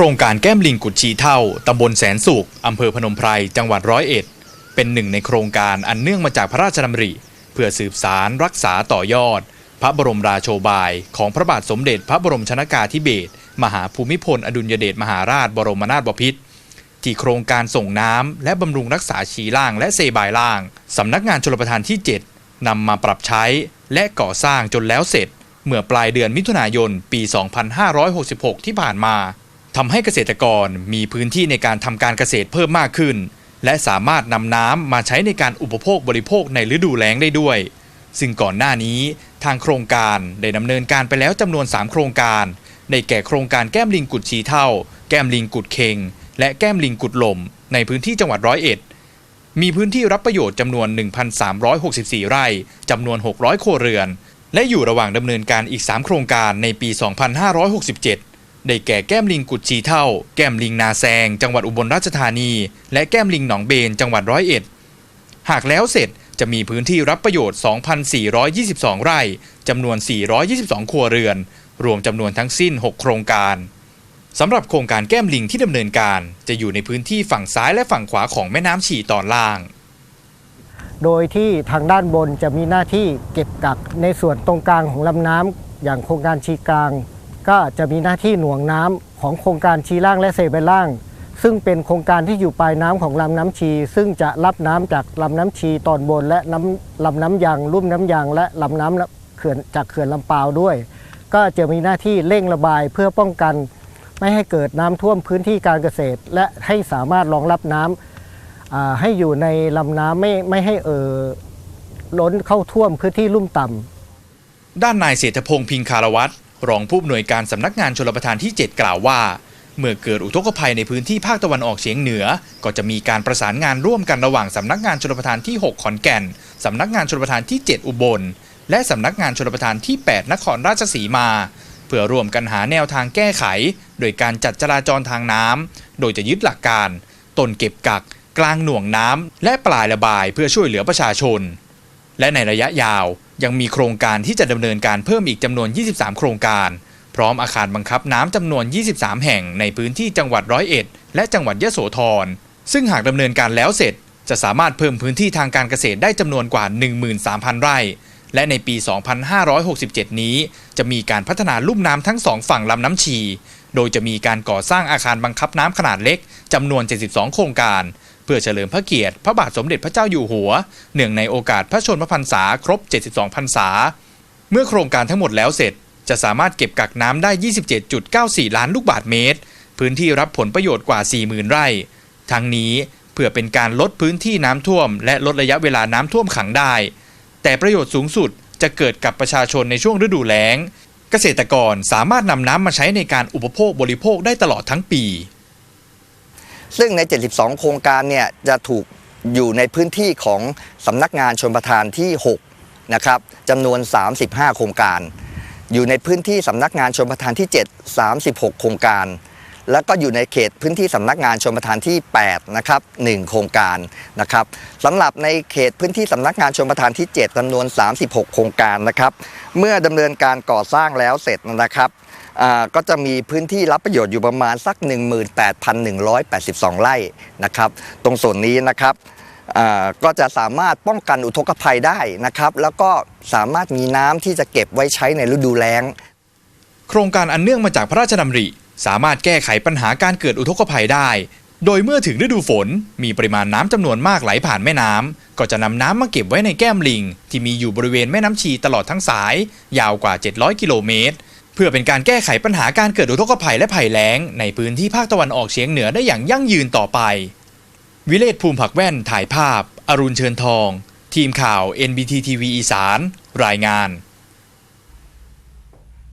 ครงการแก้มลิงกุดชีเท่า ตำบลแสนสุข อำเภอพนมไพร จังหวัดร้อยเอ็ด เป็นหนึ่งในโครงการอันเนื่องมาจากพระราชดำริ เพื่อสืบสารรักษาต่อยอด พระบรมราโชบาย ของพระบาทสมเด็จพระบรมชนากาธิเบศร มหาภูมิพล อดุลยเดชมหาราชบรมนาถบพิตร ที่โครงการส่งน้ำและบำรุงรักษาฉีล่างและเซบายล่าง สำนักงานชลประทานที่ 7นำมาปรับใช้และก่อสร้างจนแล้วเสร็จ เมื่อปลายเดือนมิถุนายน ปี 2566 ที่ผ่านมา ทำให้เกษตรกรมีพื้นที่ในการทำการเกษตรเพิ่มมากขึ้น และสามารถนำน้ำมาใช้ในการอุปโภคบริโภคในฤดูแล้งได้ด้วย ซึ่งก่อนหน้านี้ทางโครงการได้ดำเนินการไปแล้วจำนวน 3 โครงการได้แก่โครงการแก้มลิงกุดชีเท่า แก้มลิงกุดเคงและแก้มลิงกุดลม ในพื้นที่จังหวัดร้อยเอ็ดมีพื้นที่รับประโยชน์จำนวน 1,364 ไร่จำนวน 600 ครัวเรือน และอยู่ระหว่างดำเนินการอีก 3 โครงการในปี 2567 ได้แก่แก้มลิงกุดชีเท่า แก้มลิงนาแซง จังหวัดอุบลราชธานี และแก้มลิงหนองเบน จังหวัดร้อยเอ็ด หากแล้วเสร็จจะมีพื้นที่รับประโยชน์ 2,422 ไร่จำนวน 422 ครัวเรือน รวมจำนวนทั้งสิ้น 6 โครงการสำหรับโครงการแก้มลิงที่ดำเนินการ จะอยู่ในพื้นที่ฝั่งซ้ายและฝั่งขวาของแม่น้ำฉี่ตอนล่าง โดยที่ทางด้านบนจะมีหน้าที่เก็บกักในส่วนตรงกลางของลำน้ำอย่างโครงการชีกลาง ก็จะมีหน้าที่หน่วงน้ำของโครงการชีล่างและเซเบล่าง ซึ่งเป็นโครงการที่อยู่ปลายน้ำของลำน้ำชี ซึ่งจะรับน้ำจากลำน้ำชีตอนบน และน้ำลำน้ำยางลุ่มน้ำยางและลำน้ำเขื่อนจากเขื่อนลำปาวด้วย ก็จะมีหน้าที่เร่งระบายเพื่อป้องกัน ไม่ให้เกิดน้ำท่วมพื้นที่การเกษตร และให้สามารถรองรับน้ำอ่าให้อยู่ในลำน้ำไม่ไม่ให้เอ่อล้นเข้าท่วมพื้นที่ลุ่มต่ำด้านนายเศรษฐพงษ์พิงคารวัตร รองผู้อำนวยการสำนักงานชลประทานที่ 7 กล่าวว่า เมื่อเกิดอุทกภัยในพื้นที่ภาคตะวันออกเฉียงเหนือ ก็จะมีการประสานงานร่วมกันระหว่างสำนักงานชลประทานที่ 6 ขอนแก่นสำนักงานชลประทานที่ 7 อุบล และสำนักงานชลประทานที่ 8 นครราชสีมา เพื่อร่วมกันหาแนวทางแก้ไข โดยการจัดจราจรทางน้ำโดยจะยึดหลักการต้นเก็บกัก กลางหน่วงน้ำและปลายระบายเพื่อช่วยเหลือประชาชน และในระยะยาว ยังมีโครงการที่จะดำเนินการเพิ่มอีกจำนวน 23 โครงการ พร้อมอาคารบังคับน้ำจำนวน 23 แห่งในพื้นที่จังหวัดร้อยเอ็ดและจังหวัดยะโสธร ซึ่งหากดำเนินการแล้วเสร็จ จะสามารถเพิ่มพื้นที่ทางการเกษตรได้จำนวนกว่า 13,000 ไร่ และในปี 2567 นี้ จะมีการพัฒนาลุ่มน้ำทั้งสองฝั่งลำน้ำชี โดยจะมีการก่อสร้างอาคารบังคับน้ำขนาดเล็กจำนวน 72 โครงการ เพื่อเฉลิมพระเกียรติพระบาทสมเด็จพระเจ้าอยู่หัว เนื่องในโอกาสพระชนมพรรษาครบ 72 พรรษา เมื่อโครงการทั้งหมดแล้วเสร็จ จะสามารถเก็บกักน้ำได้ 27.94 ล้านลูกบาศก์เมตร พื้นที่รับผลประโยชน์กว่า 40,000 ไร่ ทั้งนี้เพื่อเป็นการลดพื้นที่น้ำท่วม และลดระยะเวลาน้ำท่วมขังได้ แต่ประโยชน์สูงสุดจะเกิดกับประชาชนในช่วงฤดูแล้ง เกษตรกรสามารถนำน้ำมาใช้ในการอุปโภคบริโภคได้ตลอดทั้งปี ซึ่งใน 72 โครงการเนี่ยจะถูกอยู่ในพื้นที่ของสำนักงานชนประทานที่ 6 นะครับจำนวน 35 โครงการ อยู่ในพื้นที่สำนักงานชนประทานที่ 7 36 โครงการ แล้วก็อยู่ในเขตพื้นที่สำนักงานชนประทานที่ 8 นะครับ 1 โครงการนะครับสำหรับในเขตพื้นที่สำนักงานชนประทานที่ 7จำนวน 36 โครงการนะครับ เมื่อดำเนินการก่อสร้างแล้วเสร็จนะครับ ก็จะมีพื้นที่รับประโยชน์อยู่ประมาณสัก 18,182 ไร่นะครับ ตรงส่วนนี้นะครับก็จะสามารถป้องกันอุทกภัยได้นะครับ แล้วก็สามารถมีน้ำที่จะเก็บไว้ใช้ในฤดูแล้ง โครงการอันเนื่องมาจากพระราชดำริ สามารถแก้ไขปัญหาการเกิดอุทกภัยได้ โดยเมื่อถึงฤดูฝน มีปริมาณน้ำจำนวนมากไหลผ่านแม่น้ำก็จะนำน้ำมาเก็บไว้ในแก้มลิง ที่มีอยู่บริเวณแม่น้ำชีตลอดทั้งสาย ยาวกว่า 700 กิโลเมตร เพื่อเป็นการแก้ไขปัญหาการเกิดอุทกภัยและภัยแล้ง ในพื้นที่ภาคตะวันออกเฉียงเหนือได้อย่างยั่งยืนต่อไป วิเลศภูมิผักแว่นถ่ายภาพ อรุณเชิญทอง ทีมข่าว NBT TV อีสาน รายงาน